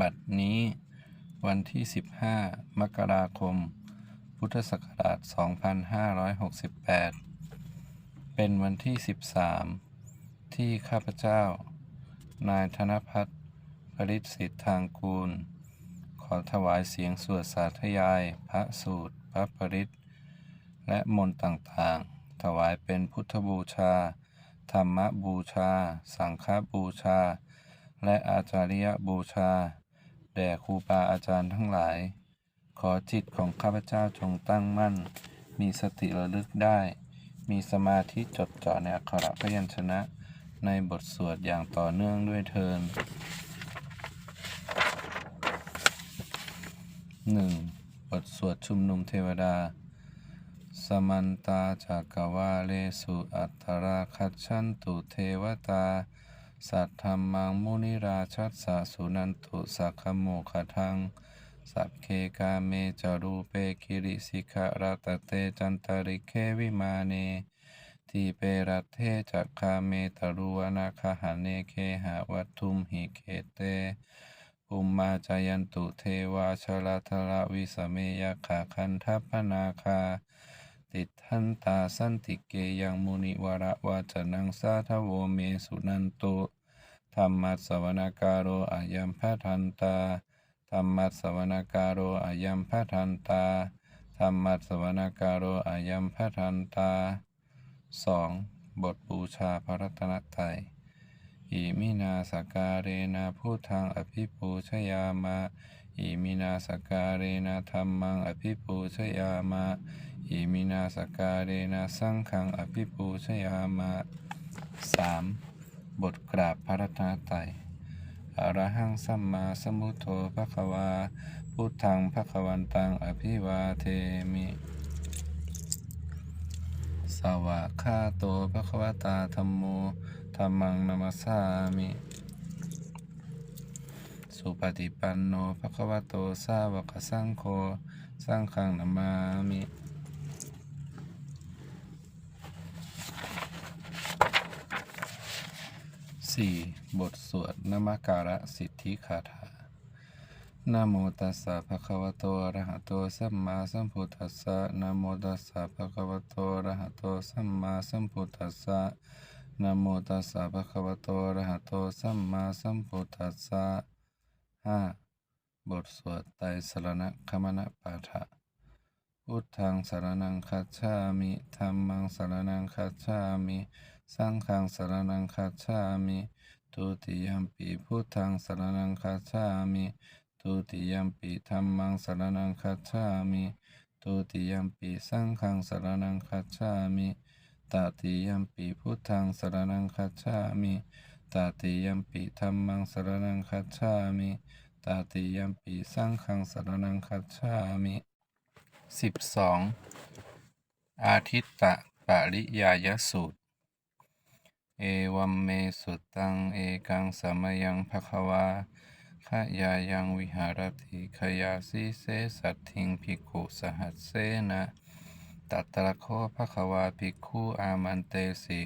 บัดนี้ วันที่ 15 มกราคม พุทธศักราช 2568 เป็นวันที่ 13 ที่ข้าพเจ้า นายธนพัฒน์ปริศสิทธางกูล ขอถวายเสียงสวดสาธยาย พระสูตร พระปริศและมนต์ต่างๆ ถวายเป็นพุทธบูชา ธรรมบูชา สังฆบูชาและอาจาริยบูชา แด่ครูบาอาจารย์ทั้งหลาย ขอจิตของข้าพเจ้าจงตั้งมั่น มีสติระลึกได้ มีสมาธิจดจ่อในอักขระพยัญชนะ ในบทสวดอย่างต่อเนื่องด้วยเทินหนึ่งบทสวดชุมนุมเทวดา สมันตาจากกวาเลสุอัตตราคัจฉันตุเทวตา สัทธรรมังมุนิราชัสสะสุนันตุสักขโมขทัง สัพเคกาเมจารูเปคิริสิกะรัตเตจันตริเควิมาเนทีเปรัตเทจักคาเมตรุวนาคหาเนเคหาวัตุมหิเคเต อุมมาจายันตุเทวาชลาทละวิสเมยขาคันทัพนาคา ติทันตาสันติเกยังมุนิวระวาจนังสาทโวเมสุนันตุธรรมัสสวนาการโรอายัมพะทันตาธรรมัสสวนาการโรอายัมพะทันตาธรรมัสสวนาการโรอายัมพะทันตาสองบทบูชาพระรัตนตรัยอิมินาสการเรนะพุทธังอภิปูชยามะ อิมินาสการเรนะธรรมังอภิปูชยามะอิมินาสการเรนะสังฆังอภิปูชยามะสามบทกราบพระรัตนตรัยอรหังสัมมาสัมพุทโธภะคะวา พุทธังภะคะวันตังอภิวาเทมิ สวากขาโตภะคะวตาธัมโมธัมมังนัมสสามิ สุปฏิปันโนภะคะวะโตสาวกสังโฆสังฆังนามามิสี่บทสวดนมกการะสิทธิคาถานะโมตัสสะภะคะวะโตอะระหะโตสัมมาสัมพุทธัสสะนะโมตัสสะภะคะวะโตอะระหะโตสัมมาสัมพุทธัสสะนะโมตัสสะภะคะวะโตอะระหะโตสัมมาสัมพุทธัสสะ ห้าบทสวดไตรสรณคมณปาฐะพุทธังสรณังคัจฉามิธัมมังสรณังคัจฉามิ สังฆังสรณังคัจฉามิทุติยัมปิพุทธังสรณังคัจฉามิทุติยัมปิธัมมังสรณังคัจฉามิทุติยัมปิสังฆังสรณังคัจฉามิตติยัมปิพุทธังสรณังคัจฉามิ ตติยัมปิธัมมังสรณังคัจฉามิตติยัมปิสังฆังสรณังคัจฉามิสิบสองอาทิตตะปริยายสูตร เอวัมเมสุตังเอกังสมยังภควาขยายังวิหารติขยาสีเสสัตถิงภิกขุสหัสเสนะตัตระโคภควาภิกขุอามันเตสิ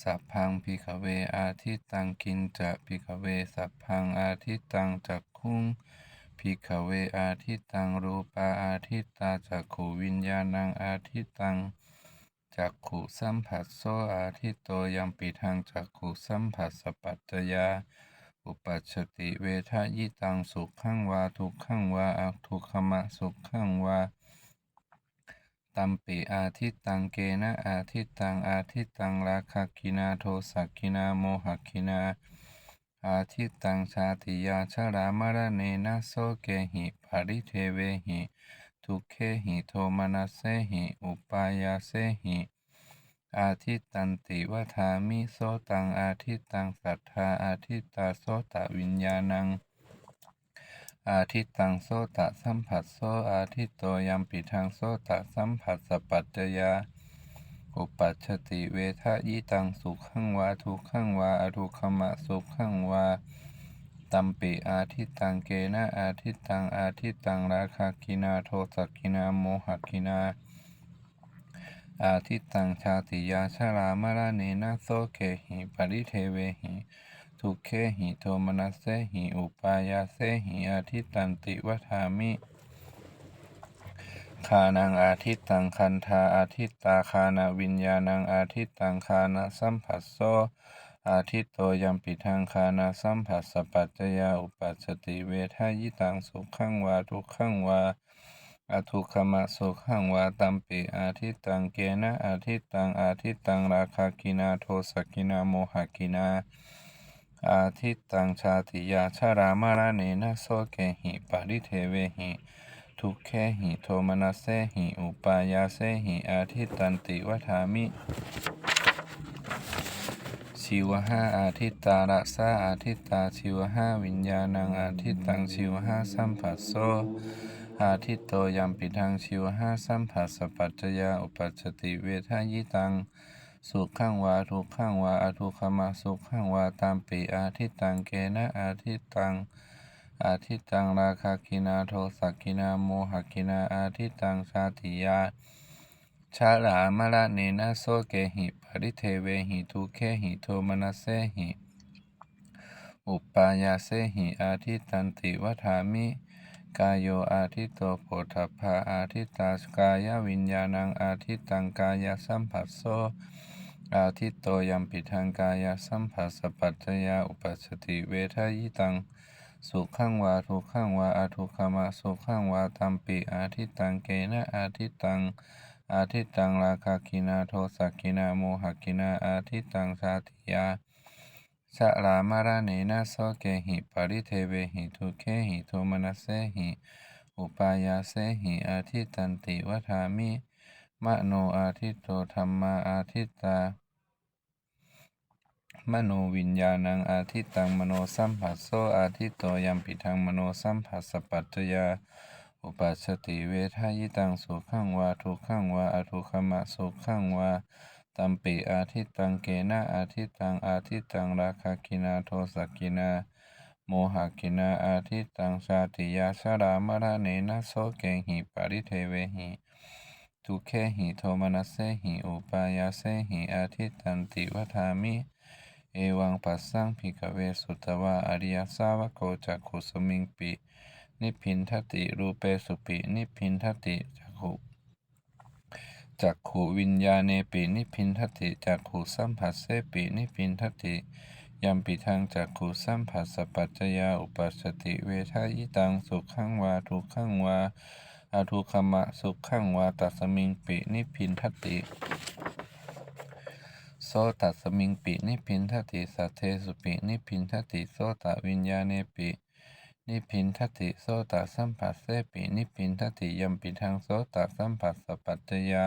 สัพพังภิกขเวอาทิตังกินจะภิกขเวสัพพังอาทิตังจักขุงภิกขเวอาทิตังรูปาอาทิตาจักขูวิญญาณังอาทิตังจักขุสัมผัสโซอาทิตโตยัมปิทางจักขุสัมผัสสปัจจยา อุปัชติเวทายิตังสุขขังวาทุกขังวาอัทุกขมะสุขขังวา ตัมปิอาทิตตังเกนะอาทิตตังอาทิตตังราคะกินาโทสักกินาโมหกินา อาทิตตังชาติยาชรามรเนนะโสเกหิปาริเทเวหิทุเขหิโทมนัสเสหิอุปายาเสหิอาทิตตันติวทามิโสตังอาทิตตังสัทธาอาทิตตาโสตวิญญาณัง อาทิตตังโสตสัมผัสโสอาทิตโตยัมปิทางโสตสัมผัสสปัจจยาอุปัชติเวทะยิตังสุขขังวาทุกขังวาอทุกขมะสุขขังวาตัมปิอาทิตตังเกนะอาทิตตังอาทิตตังราคากินาโทสักินาโมหกินา อาทิตตังชาติยาชรามรเนนะโสเกหิปริเทเวหิ ทุกเขหิโทมนัสเสหิอุปายาเสหิอาทิตตันติวทามิคานังอาทิตตังคันธาอาทิตตาคานาวิญญาณังอาทิตตังคานาสัมผัสโซอาทิตโตยัมปิทังคานาสัมผัสสปัจจยาอุปัชชติเวทายิตังสุขังวาทุกขังวาอทุกขมะสุขังวาตัมปิอาทิตตังเกนะอาทิตตังอาทิตตังราคากินาโทสกินาโมหกินา อาทิตตังชาติยาชารามารเนนะโสเกหิปาริเทเวหิทุกเขหิโทมนัสเสหิอุปายาเสหิอาทิตตันติวทามิชิวห้าอาทิตตาระสาอาทิตตาชิวห้าวิญญาณังอาทิตตังชิวห้าสัมผัสโซอาทิตโตยัมปิทังชิวห้าสัมผัสสปัจจยาอุปัชชติเวทายิตัง สุขังวาทุกขังวาอทุกขมะสุขังวาตามปีอาทิตตังเกนะอาทิตตังอาทิตตังราคากินาโทสักกินาโมหกินาอาทิตตังชาติยาชาลามะระเนนะโสเกหิปริเทเวหิทุเคหิโทมนัสเสหิอุปายาเสหิอาทิตันติวทามิกายโยอาทิตโตโพธพาอาทิตตากายวิญญาณังอาทิตตังกายสัมผัสโซ อาทิตโตยัมปิทังกายสัมผัสปัจจยาอุปัชติเวทายิตัง สุขังวาทุขังวาอทุขมะสุขังวาตัมปิอาทิตตังเกนะอาทิตตัง อาทิตตังราคากินาโทสักกินาโมหกินาอาทิตตังชาติยาชะลามาราเนนะโสเกหิปริเทเวหิทุเคหิโทมนัสเสหิอุปายาเสหิอาทิตตันติวทามิมโนอาทิตโตธรรมาอาทิตตา มโนวิญญาณังอาทิตตังมโนสัมผัสโซอาทิตโตยัมปิทังมโนสัมผัสสปัจจยา อุปัชติเวทายิตังสุขังวาทุขังวาอทุขมะสุขังวาตัมปิอาทิตตังเกนะอาทิตตังอาทิตตังราคากินาโทสักินา โมหกินาอาทิตตังชาติยาชรามระเนนะโสเกหิปริเทเวหิทุเคหิโทมนัสเสหิอุปายาเสหิอาทิตตันติวทามิ เอวังปัสสังพิกเวสุตวะอริยสาวโกจักขุสมิงปินิพินทติรูเปสุปินิพินทติจักขุจักขุวิญญาเนปินิพินทติจักขุสัมผัสเสปินิพินทติยัมปิทังจักขุสัมผัสสปัจจยาอุปัสสติเวทายิตังสุขขังวาทุกขังวาอทุกขมะสุขขังวาตัสมิงปินิพินทติ โสตัสมิงปินิพินทติสัทเทสุปินิพินทติโสตวิญญาเนปินิพินทติโสตสัมผัสเสปินิพินทติยมปิทังโสตสัมผัสสปัจจยา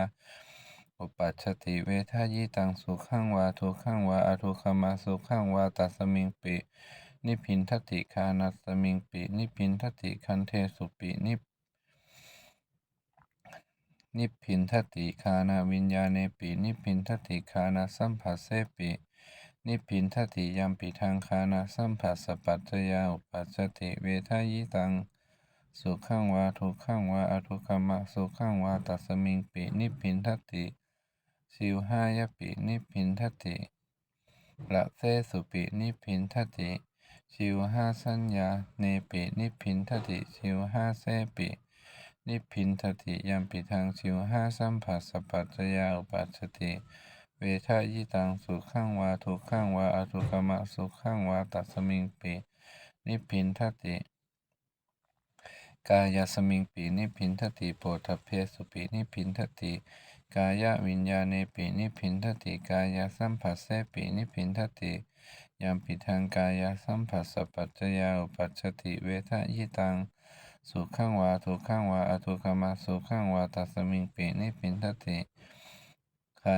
อุปัชติเวทายิตังสุขังวาทุขังวาอทุขมะสุขังวาตัสมิงปินิพินทติคานัสมิงปินิพินทติคันเทสุปินิ นิพพินทติคานาวิญญาเนปินิพพินทติคานาสัมผัสเสปินิพพินทติยัมปิทังคานาสัมผัสสปัจจยาอุปัชชติเวทายิตังสุขังวาทุขังวาอทุกขมะสุขังวาตัสมิงปินิพพินทติชิวหายปินิพพินทติละเซสุปินิพพินทติ ชิวหาสัญญาเนปินิพพินทติชิวหาเซปิ นิพพินทติยัมปิทังชิวห้าสัมผัสสปัจจยาอุปัชติ เวทายิตังสุขังวาทุขังวาอทุกมะสุขังวาตัสมิงปินิพพินทติกายสมิงปินิพพินทติโพธเพสุปินิพพินทติกายวิญญาเนปินิพินทติกายสัมผัสเสปินิพินทติยามปิทังกายสัมผัสสปัจจยาอุปัชติเวทะยิตัง สุขังวาทุขังวาอทุกมาสุขังวาตัสมิงเปินิพินทติคา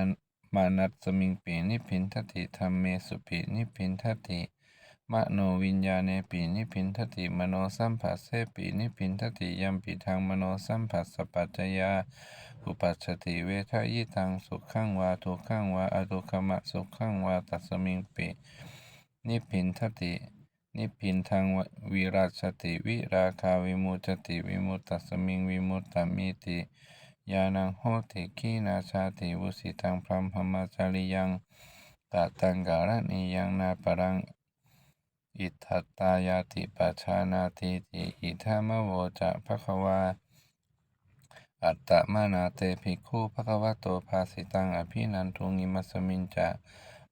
มานัสมิงเปินิพินทติธรรมเมสุปินิพินทติมโนวิญญาเนปินิพินทติมโนสัมผัสเสปินิพินทติยามปิทังมโนสัมผัสสปัจจยาอุปัชติเวทะยิตังสุขังวาทุขังวาอทุขมะสุขังวาตัสมิงปินิพินทติ นิพพินทังวิราชติวิราคาวิมุตติวิมุตตสมิงวิมุตตมิติยานังโหติขีนาชาติวุสิตังพรหมมาจาริยังกะตังการณิยังนาปรังอิทัตตายาติปัจฉานาติติอิธามโวจะภควา อัตตมานาเตภิกขุภควโตภาสิตังอภินันทุงิมัสสมิงจะ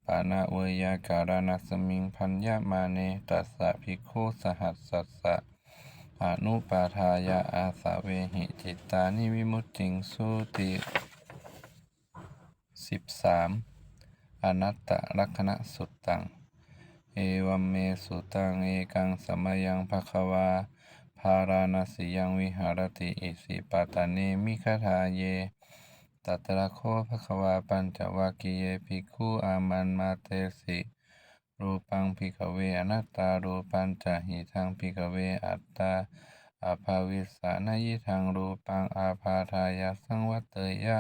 ปานะเวยาการานัสมิงพัญญามาเนตัสสะภิกขุสหัสสัสสะอนุปาทายะอาสาเวหิจิตตานิวิมุตติงสุติสิบสามอนัตตลักขณะสุตตัง เอวัมเมสุตังเอกังสมยังภควา ภาราณสียังวิหารติอิสิปตาเนมิคทาเย ตัตระโคภควาปัญจวัคคีเยภิกขุอามันมาเตสิรูปังพิกเวอนัตตารูปัญจหิทังพิกเวอัตตาอาภาวิสานยิทังรูปังอาภาทายาสังวัตเตยะ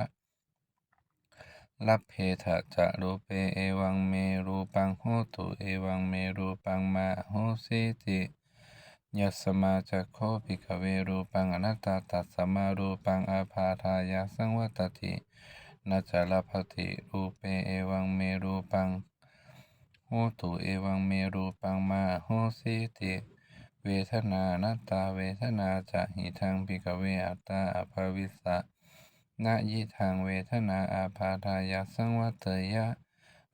ลัพเพทะจะรูเปเอวังเมรูปังโหตุเอวังเมรูปังมาโหสิติ ยัสมาจักโคภิกเวรูปังอนัตตาตัสสมารูปังอาภาทายาสังวัตตินาจาลภติรูเปเอวังเมรูปังโหตุเอวังเมรูปังมาโหสิติเวทนานัตตาเวทนาจะหิทังภิกเวอัตตาอภาวิสะนายิทางเวทนาอาพาทายาสังวัตเตยะ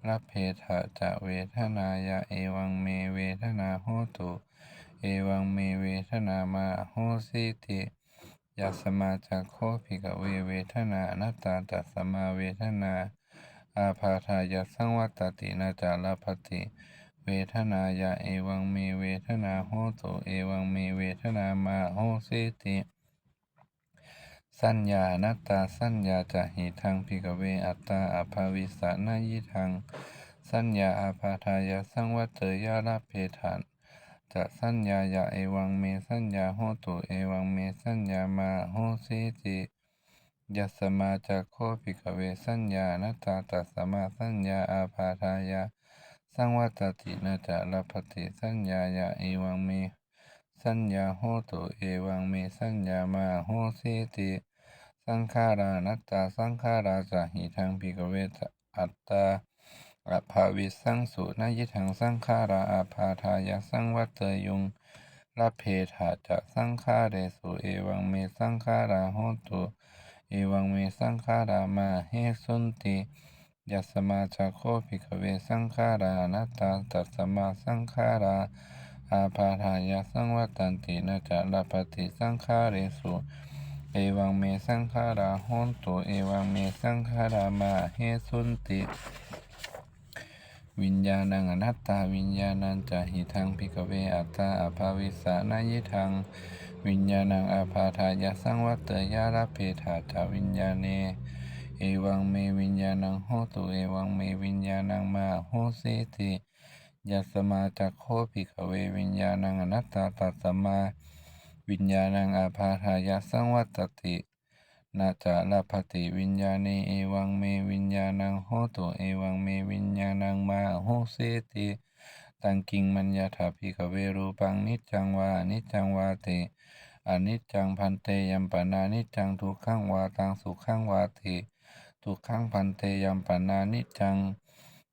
รับเพทะจะเวทนายะเอวังเมเวทนาโหตุ เอวังเมเวทนามาโหสิติยัสมาจักโคภิกเวเวทนาอนัตตาตัสมาเวทนา อาพาทายาสังวัตตินาจาลปติเวทนายะเอวังเมเวทนาโหตุเอวังเมเวทนามาโหสิติสัญญานัตตาสัญญาจะหิทังพิกเวอัตตาอภาวิสานายิทัง สัญญาอาภาทายาสังวัตเตยาลาเพทาน จะสัญญายะเอวังเมสัญญาโหตุเอวังเมสัญญามาโหสิติยัสมาจะโคภิกเวสัญญานัตตาตัสมาสัญญาอาภาทายาสังวัตตินาจะลาภติสัญญายะเอวังเมสัญญาโหตุเอวังเมสัญญามาโหสิติสังขารานัตตาสังขาราจะหิทังพิกเวทอัตตา อภาวิสังสุนายิทังสังขาราอาภาทายาสังวัตเตยุงละเพทาจะสังขาเรสุเอวังเมสังขาราโหตุเอวังเมสังขารามาเฮสุนติยัสมาจะโคภิกเวสังขารานตาตัสสมาสังขาราอาภาทายาสังวัตันตินาจะลาปฏิสังขาเรสุเอวังเมสังขาราโหตุเอวังเมสังขารามาเฮสุนติ วิญญาณังอนัตตาวิญญาณังจะหิทังพิกเวอัตตาอภาวิสานายิทัง วิญญาณังอาภาทายาสังวัตเตยาลเพธาจาวิญญาเน เอวังเมวิญญาณังโหตุเอวังเมวิญญาณังมาโหสิติยัสมาจักโคภิกเววิญญาณังอนัตตาตัสสมา วิญญาณังอาภาทายาสังวัตติ นาจะลาภติวิญญาเนเอวังเมวิญญาณังโหตุเอวังเมวิญญาณังมาโหสิติตังกิงมัญญาถาภิกเวรูปังนิจจังวานิจจังวาติอนิจจังพันเตยัมปนานิจจังทุกขังวาตังสุขังวาติทุกขังพันเตยัมปนานิจจัง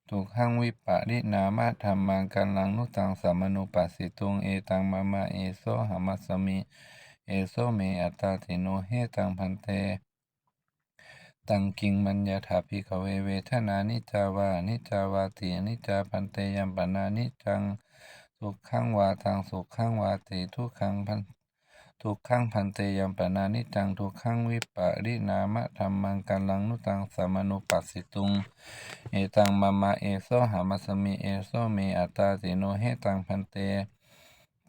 ทุกขังวิปะรินามะธรรมังกัลลังนุตังสัมมนุปัสสิตุงเอตังมะมะเอโซหามัสสมิ เอโซเมอัตตาติโนเฮตังพันเต ตังกิงมัญญาถาภิกขเวเวทนานิจาวานิจาวาตินิจาพันเตยัมปนานิจังทุกขังวาตังสุขังวาติทุกขังพันทุกขังพันเตยัมปนานิจังทุกขังวิปะรินามะธรรมังกัลลังนุตังสัมนุปัสสิตุง เอตังมะมะเอโซหามัสสมิเอโซเมอัตตาติโนเฮตังพันเต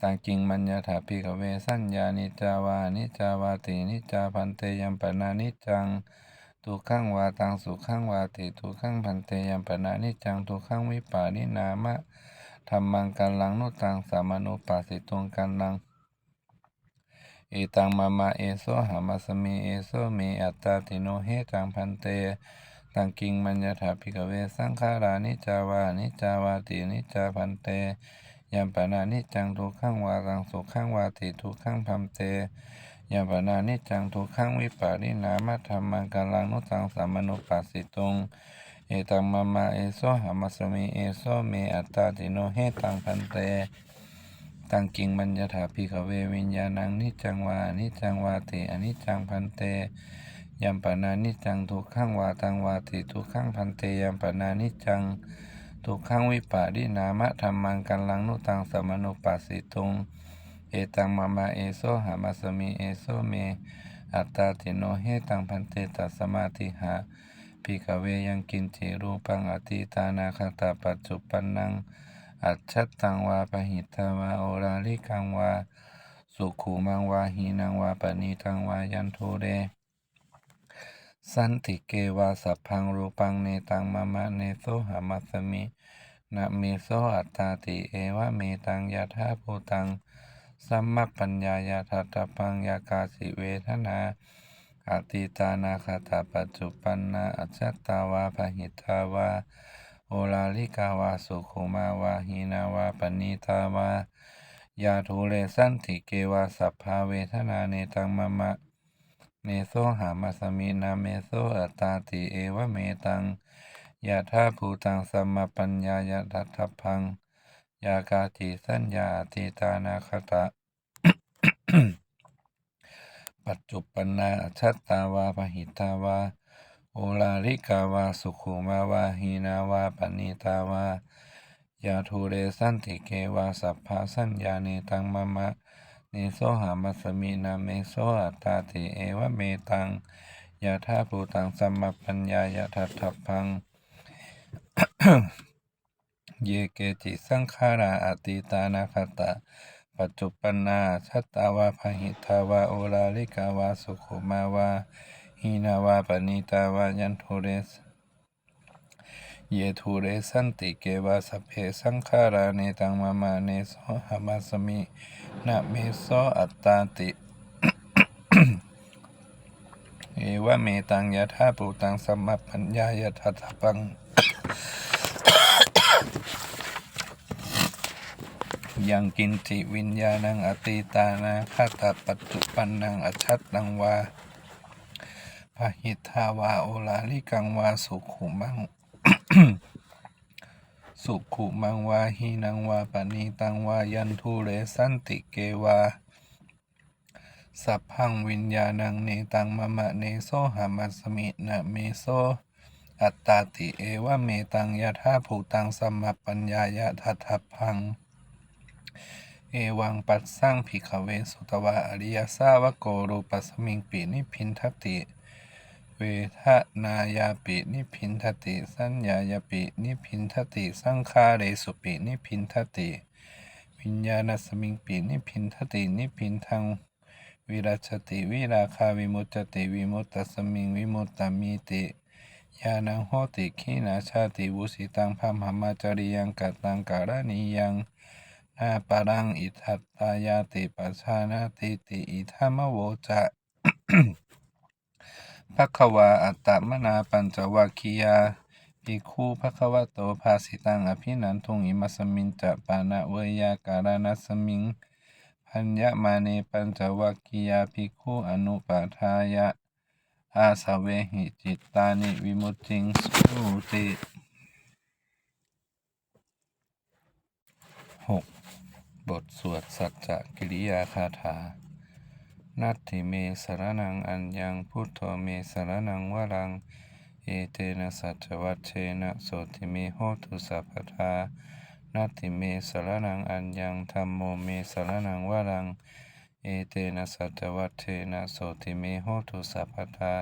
ตังกิงมัญญาถาภิกขเวสัญญานิจาวานิจาวาตินิจาพันเตยัมปนานิจังทุกขังวาตังสุขังวาติทุกขังพันเตยัมปนานิจังทุกขังวิปารินามะธรรมังกัลลังนุตังสามานุปัสสิตุงกัลลังเอตังมะมะเอโซหามัสมิเอโซเมอัตตาติโนเฮตังพันเตตังกิงมัญญาถาภิกขเวสังขารานิจาวานิจาวาตินิจจาพันเต ยัมปนานิจังทุกขังวาตังสุขังวาติทุกขังพัมเตยัมปนานิจังทุกขังวิปารินามะธรรมังกัลลังนุตังสัมมนุปัสสิตุงเอตังมะมะเอโซหามัสมิเอโซเมอัตตาติโนเฮตังพันเตตังกิงมัญญาถาภิกขเววิญญาณังนิจังวานิจังวาติอนิจังพันเตยัมปนานิจังทุกขังวาตังวาติทุกขังพันเตยัมปนานิจจัง ทุกขังวิปารินามะธรรมังกัลลังนุตังสมนุปัสสิตุง เอตังมามาเอโซหามาสมิเอโซเม อัตตาติโนเฮตังพันเตตัสมาติหาภิกเวยังกินจิรูปังอติตานาคตาปัจจุปันนัง อัจฉตังวาปหิตาวาโอราลิกังวา สุขูมังวาหีนังวาปณีตังวายันโทเร สันติเกวาสัพพังรูปังเนตังมะมะเนโสหามัสมินะเมโสอัตตาติเอวะเมตังยะธาภูตังสัมมัปปัญญายาทัตตปังยากาสิเวทนาอติตานาคาตาปัจจุปันนาอัจตาวาปหิตาวาโอลาลิกาวาสุขุมาวาหีนาวาปณิตาวายาทูเลสันติเกวาสัพพาเวทนาเนตังมะมะ เนโซหามาสมินาเมโซอัตตาติเอวะเมตังยาธาภูตังสัมมาปัญญายาทัตถพัง ยากาติสัญญาติตานาคตะ ปัจจุปนาอัจฉัตตาวาปหิตาวาโอลาลิกาวาสุขุมาวาหีนาวาปณิตาวายาทูเรสันติเกวาสัพพาสัญญาเนตังมะมะ เนโสหามัสมินาเมโสอัตตาติเอวะเมตังยาธาภูตังสัมมปัญญายาทัตถพัง เยเกจิสังขาราอติตานาคตะ ปัจจุปนาชัตตาวาพหิตาวาโอลาลิกาวาสุขุมาวาหีนาวาปณิตาวายันโทเรสเยทูเรสันติเกวาสพเพสังขาราเนตังมามาเนโสหามาสมิ นะเมโสอัตตาติ เอวะเมตังยะธาปูตังสมมาปัญญายะทัตปัง ยังกินจิวิญญาณังอติตานาคาตาปัจจุปันนังอชัตตังวาพหิทาวาโอลาลิกังวาสุขุมัง สุขุมังวาหีนังวาปณีตังวายันทุเรสันติเกวา สัพพังวิญญาณังเนตังมะมะเนโสหามัสมินะเมโสอัตตาติเอวะเมตังยะธาภูตังสัมมาปัญญายะทัตถพัง เอวังปัสสังภิกขเวสุตวะอริยสาวโกรูปัสสมิงปินิพินทติ เวทนายาปินิพินทติ สัญญายาปินิพินทติ สังขาเรสุปินิพินทติวิญญาณสมิงปินิพินทตินิพินทังวิรัชติวิราคาวิมุตติวิมุตตสมิงวิมุตตมิติญาณังโหติขีนาชาติวุสิตังพัมหมาจริยังกัตตังการณียังนาปรังอิทัตตายาติปัชานาติติอิธามโวจะ ภควาอัตตมนาปัญจวัคคียาภิกขุภควโตภาสิตังอภินันทุงอิมัสมิงจะปานะเวยาการณสมิง พัญญมาเนปัญจวัคคียาภิกขุอนุปาทายะ อาสเวหิจิตตานิวิมุตติงสุติหกบทสวดสัจจกิริยาคาถา นัตถิเมสรนังอัญญังพุทโธเมสรนังวรัง เอเตนะสัจวัชเชนะโสติเมโหตุสัพพทานัตถิเมสรนังอัญญังธัมโมเมสรนังวรัง เอเตนะสัจวัชเชนะโสติเมโหตุสัพพทา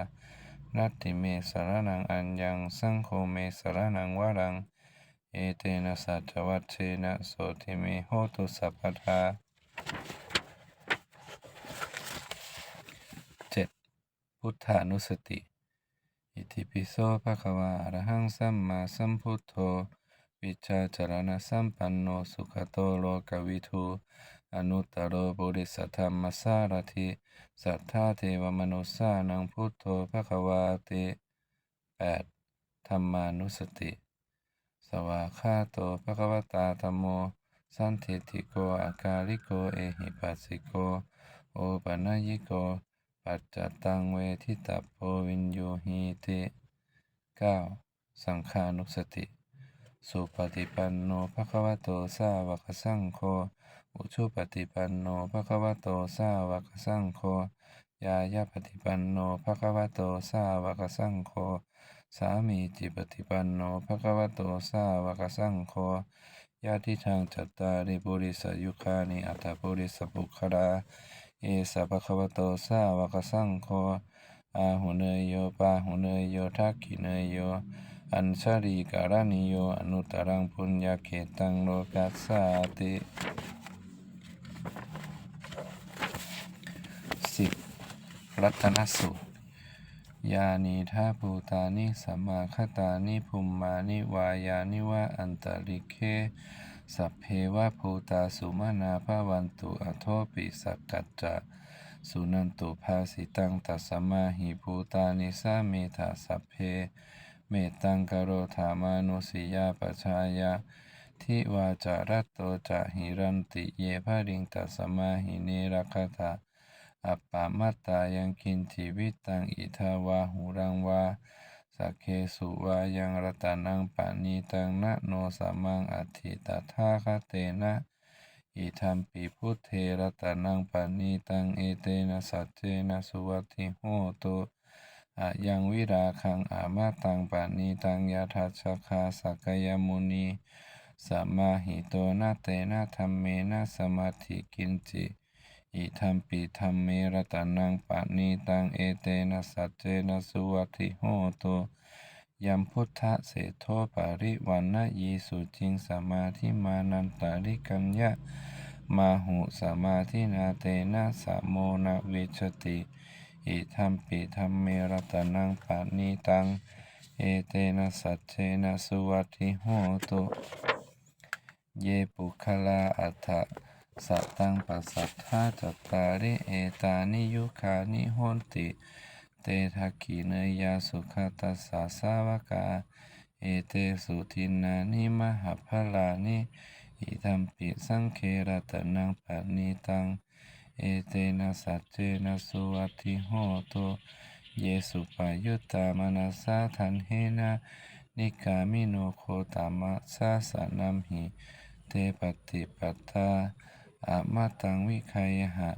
นัตถิเมสรนังอัญญังสังโฆเมสรนังวรัง เอเตนะสัจวัชเชนะโสติเมโหตุสัพพทาเจ็ด พุทธานุสติ อิติปิโสภะคะวาอระหังสัมมาสัมพุทโธ วิชาจารณสัมปันโนสุขโตโลกวิทูอนุตตโรปุริสธรรมสารถิสัทธาเทวมนุสานังพุทโธภะคะวาติแปดธรรมานุสติ สวากขาโตภะคะวตาธัมโม สันทิติโกอากาลิโก เอหิปัสสิโก โอปะนยิโก ปัจจตังเวทิตาโพวินโยหิติเก้าสังฆานุสติ สุปฏิปันโนภะคะวะโตสาวกสังโฆอุชุปฏิปันโนภะคะวะโตสาวกสังโฆยายาปฏิปันโนภะคะวะโตสาวกสังโฆสามีจิปฏิปันโนภะคะวะโตสาวกสังโฆญาติทางจัตตาริปุริสยุคานิอัตถปุริสปุคลา เอสะภะคะวะโตสาวกสังโฆอาหุเนยโยปาหุเนยโยทักขิเนยโย อัญชลีการณิโย อนุตรังปุญญาเขตังโลกัสสาติสิบรัตนสูตรยานีทาภูตานิสัมมาคตานิภุมมานิวายานิวะอันตริเค สัพเพวะภูตาสุมานาภวันตุอโทปิสักกัจจะสุนันตุภาสิตังตัสสมาหิภูตานิสาเมธาสัพเพ เมตังกโรธามานุสิยาปชายาทิวาจารัตโตจะหิรันติเยภริงตัสสมาหิเนรคตาอัปปามัตตายังคินจิวิตังอิทาวาหุรังวา สักเคสุวายังรตานังปานีตังนะโนสัมมังอัติตถาคเตนะอิทัมปิพุทเทรตานังปานีตังเอเตนะสัจเจนะสุวัติโหตุอะยังวิราคังอามาตังปานีตังยาทัชชคาสักยมุนีสัมมาหิโตนะเตนะธรรมเมนะสมาธิกินจิ อิทัมปิธรรมเมรตานังปะนีตังเอเตนะสัจเจนะสุวัติโหตุยัมพุทธะเสโทปาริวันนะยีสุจิงสมาธิมานันตาริกัญญะมาหุสมาธินาเตนะสะโมนะเวชติอิทัมปิธรรมเมรตานังปะนีตังเอเตนะสัจเจนะสุวัติโหตุเยปุคลาอัฏฐ สัตตังปัสสัทธาจัตตาริเอตานิยุคานิโหนติ เตทักขิเนยาสุขตัสสะสาวกา เอเตสุทินานิมหาพลานิอิทัมปิสังเครตนังปะนิตัง เอเตนะสัจเจนะสุวัติโหตุเยสุปายุตตามนัสสาทันเฮนะนิกามิโนโคตามะสาสนัมหิ เตปฏิปัตตา อามาตังวิคัยหะ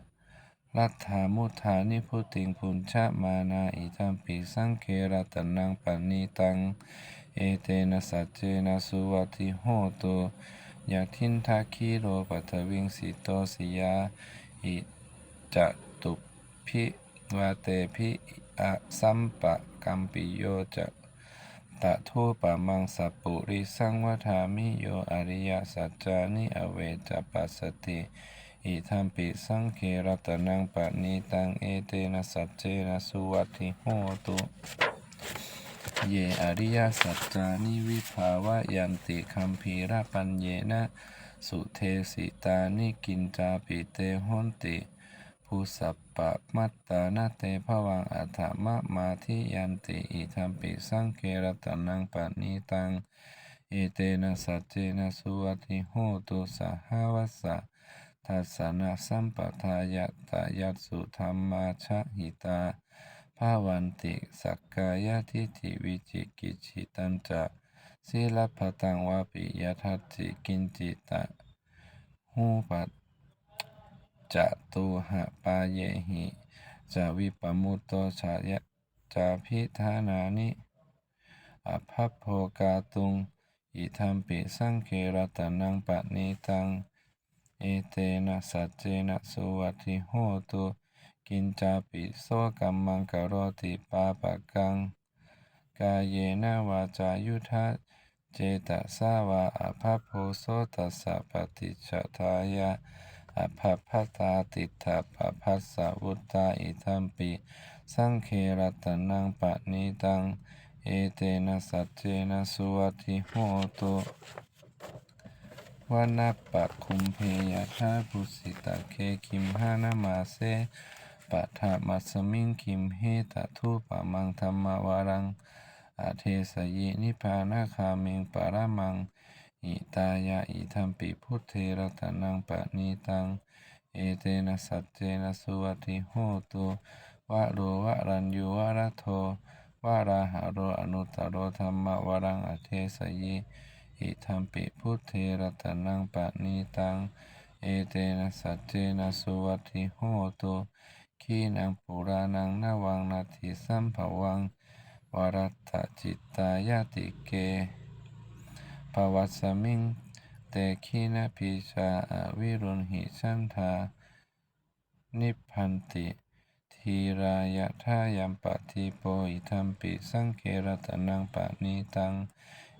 รัตถามุทานิพุติงพุนชะมานาอิทัมปิสังเครตนังปณิตัง เอเตนะสัจเจนะสุวัติโหตุยาทินทาคีโรปัทวิงสิโตสิยา อิจะตุพิวาเตพิอะสัมปะกัมปิโยจะ ตะโทปะมังสปุริสังวทามิโยอริยสัจจานิอเวจปัสสติอิทัมปิสังเครตนังปะนีตังเอเตนะสัจเจนะสุวัติโหตุเยอริยสัจจานิวิภาวะยันติคัมภีระปัญเยนะ สุเทสิตานิกินจาปิเตหนติ ภูสัปปะมัตตานาเตภวังอัฏฐมะมาทิยันติอิทัมปิสังเครตนังปะนีตังเอเตนะสัจเจนะสุวัติโหตุสหวัสสะทัสสนะสัมปทายะตายัสสุธรรมาชะหิตาภาวันติสักกายะทิฏฐิวิจิกิจิตันจะศีลพตังวาปิยทัตถิกินจิตะหูปัจ จะตุหะปาเยหิจะวิปมุตโตชายะจาพิธานานิอภัพโภกาตุง อิทัมปิสังเครตนังปะนีตัง เอเตนะสัจเจนะสุวัติโหตุกินจาปิโสกัมมังกโรติปาปะกัง กายเยนะวาจายุทธะเจตสาวาอภัพโพโสตัสสะปฏิจทายะ อภัพพตาติถาปภัสสะวุตตาอิทัมปิสังเครตนังปะนีตัง เอเตนะสัจเจนะสุวัติโหตุวานาปะคุมเพยะทาภุสิตาเคคิมหานามาเสปะทามัสมิงคิมเฮตทุปะมังธรรมวารัง อเทสยินิพพานาคามิงปารามัง อิตายะอิทัมปิพุทเทรตนังปะนีตัง เอเตนะสัจเจนะสุวัติโหตุวะโรวะรัญยูวะระโทวะราหะโรอนุตตโรธรรมวรังอเทสยิอิทัมปิพุทเทรตนังปะนีตัง เอเตนะสัจเจนะสุวัติโหตุขีนังปุรานังนาวังนาทิสัมภวัง วรัตจิตตายติเก ภวัสสมิง เตขีนะพิชาอวิรุณหิชันธานิพพันติ ทีรายะทายัมปะทิโปอิทัมปิสังเครตนังปะนิตัง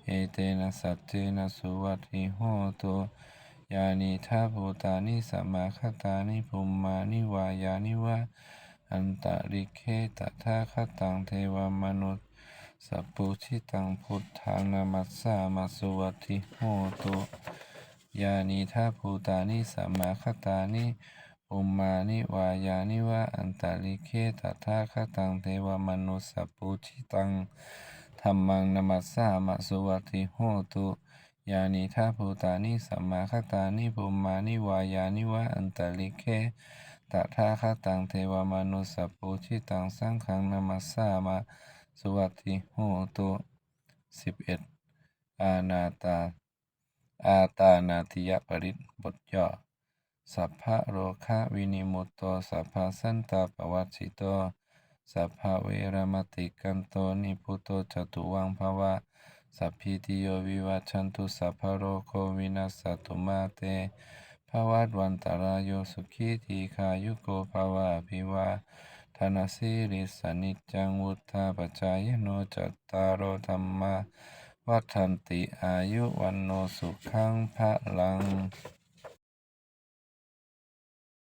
เอเตนะสัจเจนะสุวัติโหตุยานิทาภูตานิสัมมาคตานิภูมมานิวายานิวะอันตริเคตถาคตังเทวมนุษย์ สัพพุชิตังพุทธังนามัสสามาสุวัติโหตุยานิทาภูตานิสัมมาคตานิอุมมานิวายานิวะอันตาลิเคตถาคตังเทวมนุสสพปุชิตังธรรมังนามัสสามะสุวัติโหตุยานิทาภูตานิสัมมาคตานิปุมมานิวายานิวะอันตาลิเคตถาคตังเทวมนุสสพปุชิตังสังฆังนามัสสามะ สุวัตถิโหตุสิบเอ็ดอานาตา อาตานาติยปริตบทย่อ สัพพะโรคะวินิมุตโต สัพพะสันตาปวัชชิโต สัพพะเวรมติกันโต นิพุโตจตุวังภาวะ สัพพิติโยวิวัชชันตุสัพพะโรโควินัสตุมาเตภาวัตวันตรายโยสุขีทีขายุโกภาวะอภิวา ธนาสิริสนิจังวุธาปจายโนจัตตารโอธรรมาวัฒนติอายุวันโนสุขังพระลัง